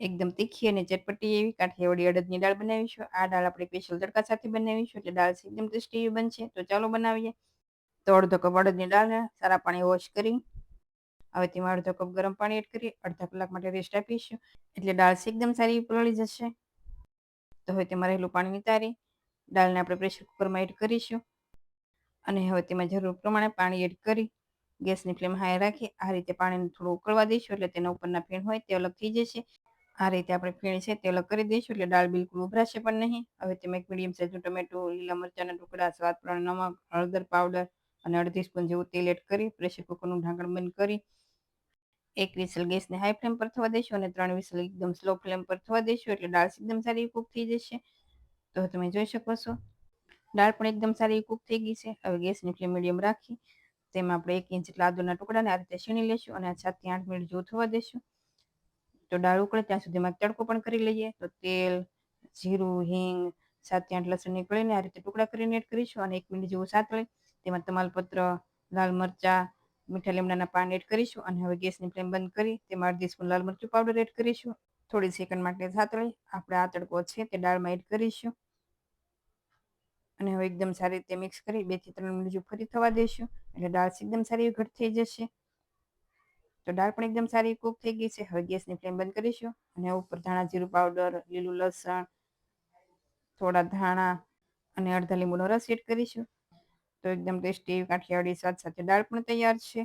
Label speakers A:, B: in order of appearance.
A: એકદમ તીખી અને ચટપટી એવી કાઠિયાવાડી અડદની દાળ બનાવીશું. આ દાળ આપણે સ્પેશિયલ તડકા સાથે બનાવીશું એટલે દાળ એકદમ ટેસ્ટી એવી બનશે. તો ચાલો બનાવીએ. તો અડધો કપ અડદની દાળને સારા પાણી વોશ કરી. હવે તેમાં અડધો કપ ગરમ પાણી એડ કરી, અડધા કલાક માટે રેસ્ટ આપીશું. એટલે દાળ એકદમ સારી પલળી જશે. તો હવે તેમાં રહેલું પાણી નિતારી દાળને આપણે પ્રેશર કુકરમાં એડ કરીશું. અને હવે તેમાં જરૂર પ્રમાણે પાણી એડ કરી, ગેસની ફ્લેમ હાઈ રાખી, આ રીતે પાણીને થોડું ઉકળવા દઈશું એટલે તેના ઉપરના ફેણ હોય તે અલગ થઈ જશે. આ રીતે આપણે ફીણ છે તે કરી દઈશું, એટલે દાળ બિલકુલ ઉભરાશે પણ નહીં. હવે તેમાં એક મીડિયમ સાઇઝનું ટમેટું લીલા મરચાના ટુકડા, સ્વાદ પ્રમાણે નમક, હળદર પાવડર અને અડધી સ્પૂન જેવું તેલ એડ કરી પ્રેશર કુકરનું ઢાંકણ બંધ કરી, એક વિસલ ગેસને હાઈ ફ્લેમ પર થવા દઈશું અને ત્રણ વિસલ એકદમ સ્લો ફ્લેમ પર થવા દઈશું, એટલે દાળ એકદમ સારી કૂક થઈ જશે. તો તમે જોઈ શકો છો, દાળ પણ એકદમ સારી કૂક થઈ ગઈ છે. હવે ગેસની ફ્લેમ મીડિયમ રાખી, તેમાં આપણે એક ઇંચ લાદુના ટુકડાને આ રીતે છીણી લઈશું અને સાતથી આઠ મિનિટ જેવું થવા દઈશું. તો દાળ ઉકળે, ત્યાં સુધીમાં તડકો પણ કરી લઈએ. તો તેલ, જીરું, હિંગ સાત આઠ લસણ નીકળીને આ રીતે ટુકડા કરીને એડ કરીશું અને એક મિનિટ જેવું સાતળે તેમાં તમાલપત્ર, લાલ મરચાં, મીઠા લીમડાના પાન એડ કરીશું અને હવે ગેસની ફ્લેમ બંધ કરી તેમાં અડધી સ્પૂન લાલ મરચું પાવડર એડ કરીશું. થોડી સેકન્ડ માટે સાતળી આપણે આ તડકો છે તે દાળમાં એડ કરીશું. અને હવે એકદમ સારી રીતે મિક્સ કરી બેથી ત્રણ મિનિટ ફરી થવા દઈશું એટલે દાળ એકદમ સારી ઘટ થઈ જશે. તો દાળ પણ એકદમ સારી કૂક થઈ ગઈ છે. હવે ગેસની ફ્લેમ બંધ કરીશું અને ઉપર ધાણા જીરું પાવડર લીલું લસણ, થોડા ધાણા અને અડધા લીંબુનો રસ એડ કરીશું. તો એકદમ ટેસ્ટી કાઠિયાવાડી સ્વાદ સાથે દાળ પણ તૈયાર છે.